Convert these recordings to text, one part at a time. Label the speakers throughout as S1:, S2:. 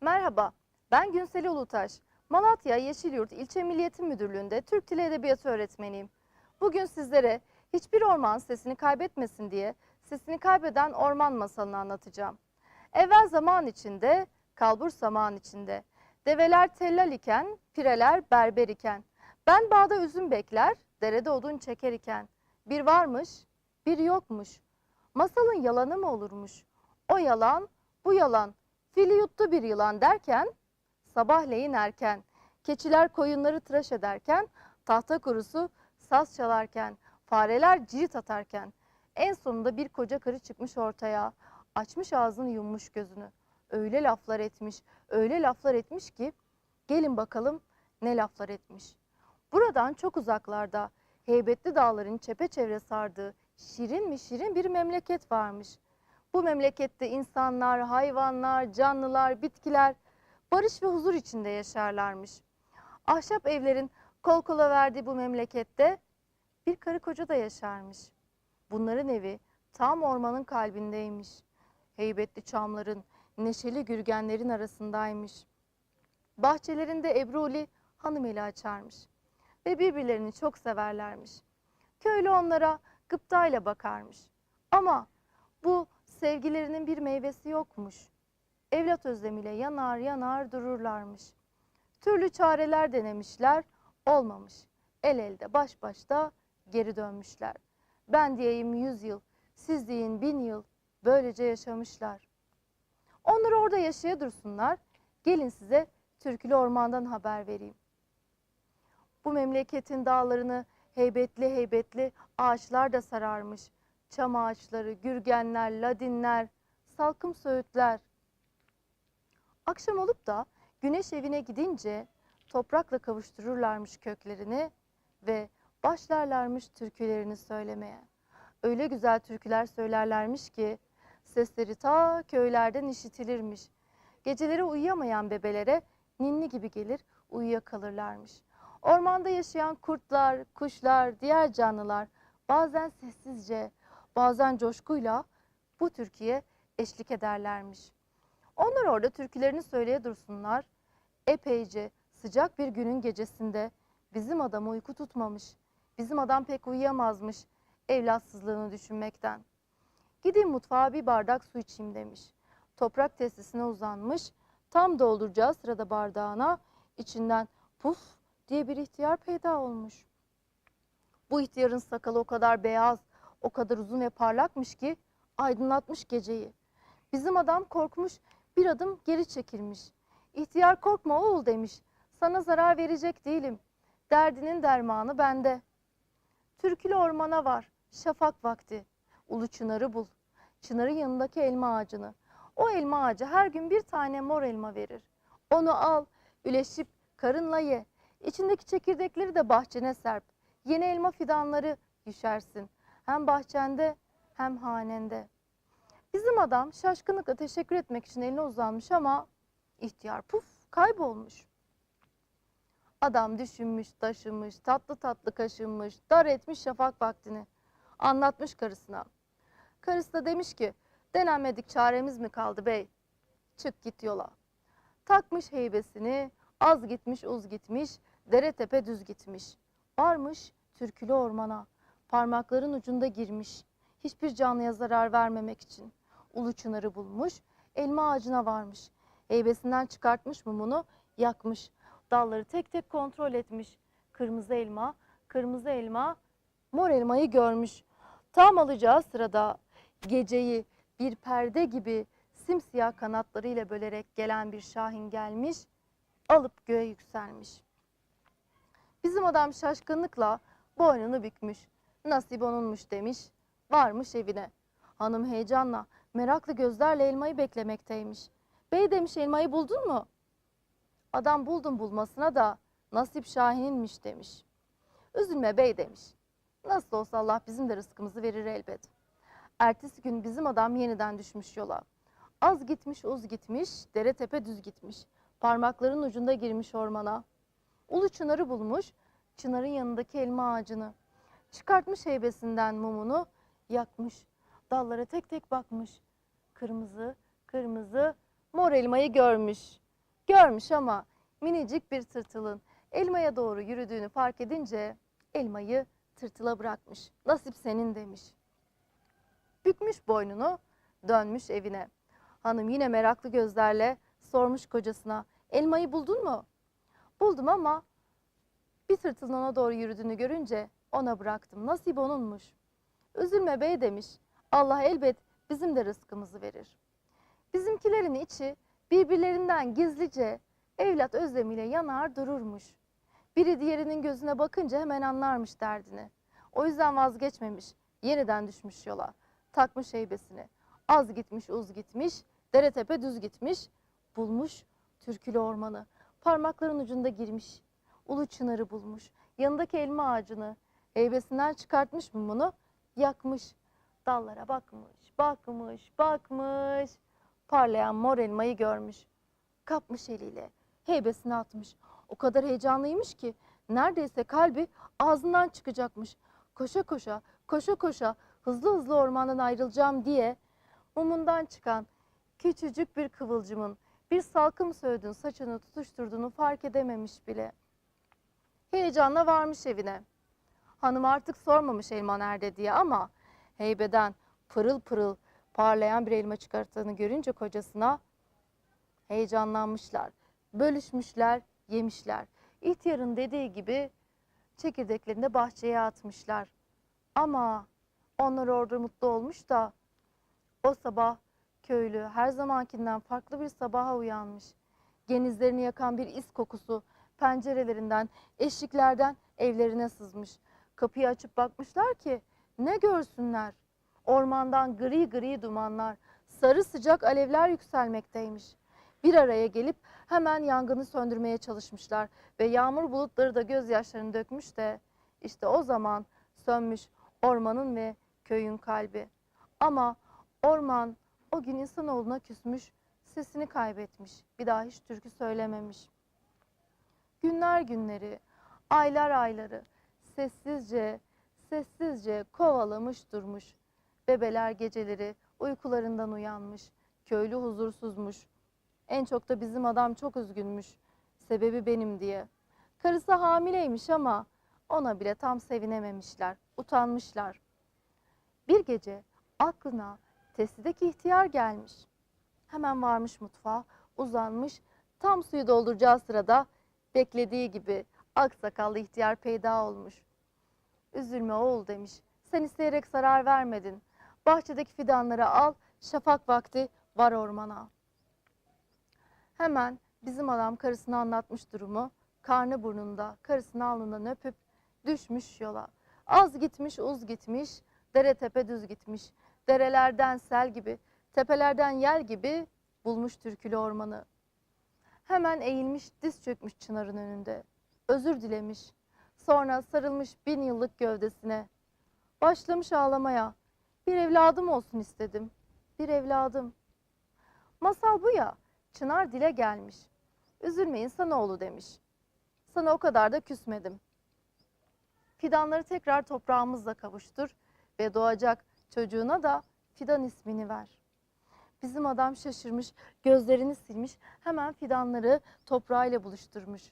S1: Merhaba, ben Günsel Ulutaş. Malatya Yeşilyurt İlçe Milliyeti Müdürlüğü'nde Türk Dili Edebiyatı öğretmeniyim. Bugün sizlere hiçbir orman sesini kaybetmesin diye sesini kaybeden orman masalını anlatacağım. Evvel zaman içinde, kalbur zaman içinde. Develer tellal iken, pireler berber iken. Ben bağda üzüm bekler, derede odun çeker iken. Bir varmış, bir yokmuş. Masalın yalanı mı olurmuş? O yalan, bu yalan. Fili yuttu bir yılan derken, sabahleyin erken, keçiler koyunları tıraş ederken, tahta kurusu saz çalarken, fareler cirit atarken, en sonunda bir koca karı çıkmış ortaya, açmış ağzını yummuş gözünü. Öyle laflar etmiş, öyle laflar etmiş ki, gelin bakalım ne laflar etmiş. Buradan çok uzaklarda, heybetli dağların çepeçevre sardığı şirin mi şirin bir memleket varmış. Bu memlekette insanlar, hayvanlar, canlılar, bitkiler barış ve huzur içinde yaşarlarmış. Ahşap evlerin kol kola verdiği bu memlekette bir karı koca da yaşarmış. Bunların evi tam ormanın kalbindeymiş. Heybetli çamların, neşeli gürgenlerin arasındaymış. Bahçelerinde Ebruli hanım eli açarmış ve birbirlerini çok severlermiş. Köylü onlara gıptayla bakarmış. Ama bu sevgilerinin bir meyvesi yokmuş. Evlat özlemiyle yanar yanar dururlarmış. Türlü çareler denemişler, olmamış. El elde baş başta geri dönmüşler. Ben diyeyim yüz yıl, siz deyin bin yıl, böylece yaşamışlar. Onları orada yaşaya dursunlar, gelin size türkülü ormandan haber vereyim. Bu memleketin dağlarını heybetli heybetli ağaçlar da sararmış. Çam ağaçları, gürgenler, ladinler, salkım söğütler. Akşam olup da güneş evine gidince toprakla kavuştururlarmış köklerini ve başlarlarmış türkülerini söylemeye. Öyle güzel türküler söylerlermiş ki sesleri ta köylerden işitilirmiş. Geceleri uyuyamayan bebelere ninni gibi gelir uyuyakalırlarmış. Ormanda yaşayan kurtlar, kuşlar, diğer canlılar bazen sessizce, bazen coşkuyla bu türküye eşlik ederlermiş. Onlar orada türkülerini söyleye dursunlar. Epeyce sıcak bir günün gecesinde bizim adamı uyku tutmamış. Bizim adam pek uyuyamazmış evlatsızlığını düşünmekten. Gideyim mutfağa bir bardak su içeyim demiş. Toprak testisine uzanmış. Tam dolduracağı sırada bardağına içinden puf diye bir ihtiyar peyda olmuş. Bu ihtiyarın sakalı o kadar beyaz, o kadar uzun ve parlakmış ki aydınlatmış geceyi. Bizim adam korkmuş, bir adım geri çekilmiş. İhtiyar korkma oğul demiş. Sana zarar verecek değilim. Derdinin dermanı bende. Türkülü ormana var. Şafak vakti. Ulu çınarı bul. Çınarın yanındaki elma ağacını. O elma ağacı her gün bir tane mor elma verir. Onu al, üleşip karınla ye. İçindeki çekirdekleri de bahçene serp. Yeni elma fidanları düşersin. Hem bahçende hem hanende. Bizim adam şaşkınlıkla teşekkür etmek için eline uzanmış ama ihtiyar puf kaybolmuş. Adam düşünmüş, taşımış, tatlı tatlı kaşınmış, dar etmiş şafak vaktini. Anlatmış karısına. Karısı da demiş ki, denenmedik çaremiz mi kaldı bey? Çık git yola. Takmış heybesini, az gitmiş uz gitmiş, dere tepe düz gitmiş. Varmış türkülü ormana, parmakların ucunda girmiş. Hiçbir canlıya zarar vermemek için. Ulu çınarı bulmuş, elma ağacına varmış. Heybesinden çıkartmış mumunu, yakmış. Dalları tek tek kontrol etmiş. Kırmızı elma, kırmızı elma, mor elmayı görmüş. Tam alacağı sırada geceyi bir perde gibi simsiyah kanatlarıyla bölerek gelen bir şahin gelmiş, alıp göğe yükselmiş. Bizim adam şaşkınlıkla boynunu bükmüş. Nasip onunmuş demiş, varmış evine. Hanım heyecanla, meraklı gözlerle elmayı beklemekteymiş. Bey demiş elmayı buldun mu? Adam buldum bulmasına da nasip Şahin'inmiş demiş. Üzülme bey demiş. Nasıl olsa Allah bizim de rızkımızı verir elbet. Ertesi gün bizim adam yeniden düşmüş yola. Az gitmiş uz gitmiş, dere tepe düz gitmiş. Parmakların ucunda girmiş ormana. Ulu çınarı bulmuş, çınarın yanındaki elma ağacını. Çıkartmış heybesinden mumunu, yakmış. Dallara tek tek bakmış. Kırmızı, kırmızı, mor elmayı görmüş. Görmüş ama minicik bir tırtılın elmaya doğru yürüdüğünü fark edince elmayı tırtıla bırakmış. Nasip senin demiş. Bükmüş boynunu, dönmüş evine. Hanım yine meraklı gözlerle sormuş kocasına, elmayı buldun mu? Buldum ama bir tırtılın ona doğru yürüdüğünü görünce ona bıraktım. Nasip onunmuş. Üzülme bey demiş. Allah elbet bizim de rızkımızı verir. Bizimkilerin içi birbirlerinden gizlice evlat özlemiyle yanar dururmuş. Biri diğerinin gözüne bakınca hemen anlarmış derdini. O yüzden vazgeçmemiş, yeniden düşmüş yola. Takmış heybesini. Az gitmiş, uz gitmiş, dere tepe düz gitmiş. Bulmuş türkülü ormanı. Parmakların ucunda girmiş. Ulu çınarı bulmuş. Yanındaki elma ağacını heybesinden çıkartmış mumunu, yakmış. Dallara bakmış, bakmış, bakmış. Parlayan mor elmayı görmüş. Kapmış eliyle, heybesine atmış. O kadar heyecanlıymış ki neredeyse kalbi ağzından çıkacakmış. Koşa koşa, koşa koşa hızlı hızlı ormandan ayrılacağım diye mumundan çıkan küçücük bir kıvılcımın bir salkım söğüdün saçını tutuşturduğunu fark edememiş bile. Heyecanla varmış evine. Hanım artık sormamış elma nerede diye ama heybeden pırıl pırıl parlayan bir elma çıkarttığını görünce kocasına heyecanlanmışlar. Bölüşmüşler, yemişler. İhtiyarın dediği gibi çekirdeklerini de bahçeye atmışlar. Ama onlar orada mutlu olmuş da o sabah köylü her zamankinden farklı bir sabaha uyanmış. Genizlerini yakan bir is kokusu pencerelerinden, eşiklerden evlerine sızmış. Kapıyı açıp bakmışlar ki ne görsünler? Ormandan gri gri dumanlar, sarı sıcak alevler yükselmekteymiş. Bir araya gelip hemen yangını söndürmeye çalışmışlar ve yağmur bulutları da gözyaşlarını dökmüş de işte o zaman sönmüş ormanın ve köyün kalbi. Ama orman o gün insanoğluna küsmüş, sesini kaybetmiş. Bir daha hiç türkü söylememiş. Günler günleri, aylar ayları sessizce, sessizce kovalamış durmuş. Bebeler geceleri uykularından uyanmış. Köylü huzursuzmuş. En çok da bizim adam çok üzgünmüş. Sebebi benim diye. Karısı hamileymiş ama ona bile tam sevinememişler. Utanmışlar. Bir gece aklına testideki ihtiyar gelmiş. Hemen varmış mutfağa, uzanmış. Tam suyu dolduracağı sırada beklediği gibi aksakallı ihtiyar peyda olmuş. Üzülme oğul demiş. Sen isteyerek zarar vermedin. Bahçedeki fidanları al, şafak vakti var ormana. Hemen bizim adam karısına anlatmış durumu. Karnı burnunda, karısını alnından öpüp düşmüş yola. Az gitmiş, uz gitmiş, dere tepe düz gitmiş. Derelerden sel gibi, tepelerden yel gibi bulmuş türkülü ormanı. Hemen eğilmiş, diz çökmüş çınarın önünde. Özür dilemiş. Sonra sarılmış bin yıllık gövdesine. Başlamış ağlamaya. Bir evladım olsun istedim. Bir evladım. Masal bu ya. Çınar dile gelmiş. Üzülme insanoğlu demiş. Sana o kadar da küsmedim. Fidanları tekrar toprağımızla kavuştur ve doğacak çocuğuna da fidan ismini ver. Bizim adam şaşırmış, gözlerini silmiş, hemen fidanları toprağıyla buluşturmuş.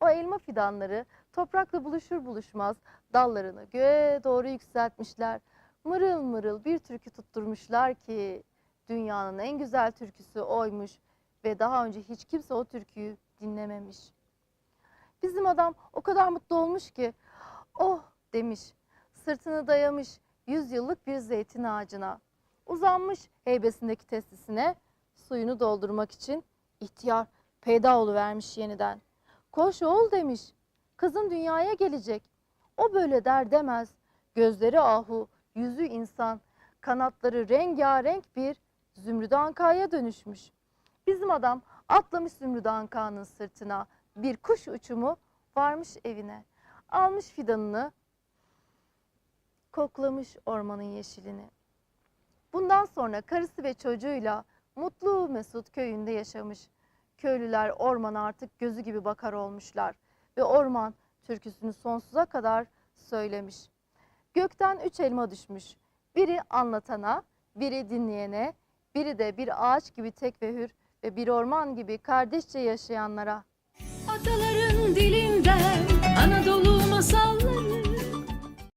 S1: O elma fidanları toprakla buluşur buluşmaz dallarını göğe doğru yükseltmişler. Mırıl mırıl bir türkü tutturmuşlar ki dünyanın en güzel türküsü oymuş ve daha önce hiç kimse o türküyü dinlememiş. Bizim adam o kadar mutlu olmuş ki oh demiş sırtını dayamış yüz yıllık bir zeytin ağacına. Uzanmış heybesindeki testisine suyunu doldurmak için ihtiyar peyda vermiş yeniden. Koş oğul demiş. Kızın dünyaya gelecek. O böyle der demez. Gözleri ahu, yüzü insan, kanatları rengarenk bir zümrüt ankaya dönüşmüş. Bizim adam atlamış zümrüt ankanın sırtına. Bir kuş uçumu varmış evine. Almış fidanını, koklamış ormanın yeşilini. Bundan sonra karısı ve çocuğuyla mutlu mesut köyünde yaşamış. Köylüler ormana artık gözü gibi bakar olmuşlar ve orman türküsünü sonsuza kadar söylemiş. Gökten üç elma düşmüş. Biri anlatana, biri dinleyene, biri de bir ağaç gibi tek ve hür ve bir orman gibi kardeşçe yaşayanlara.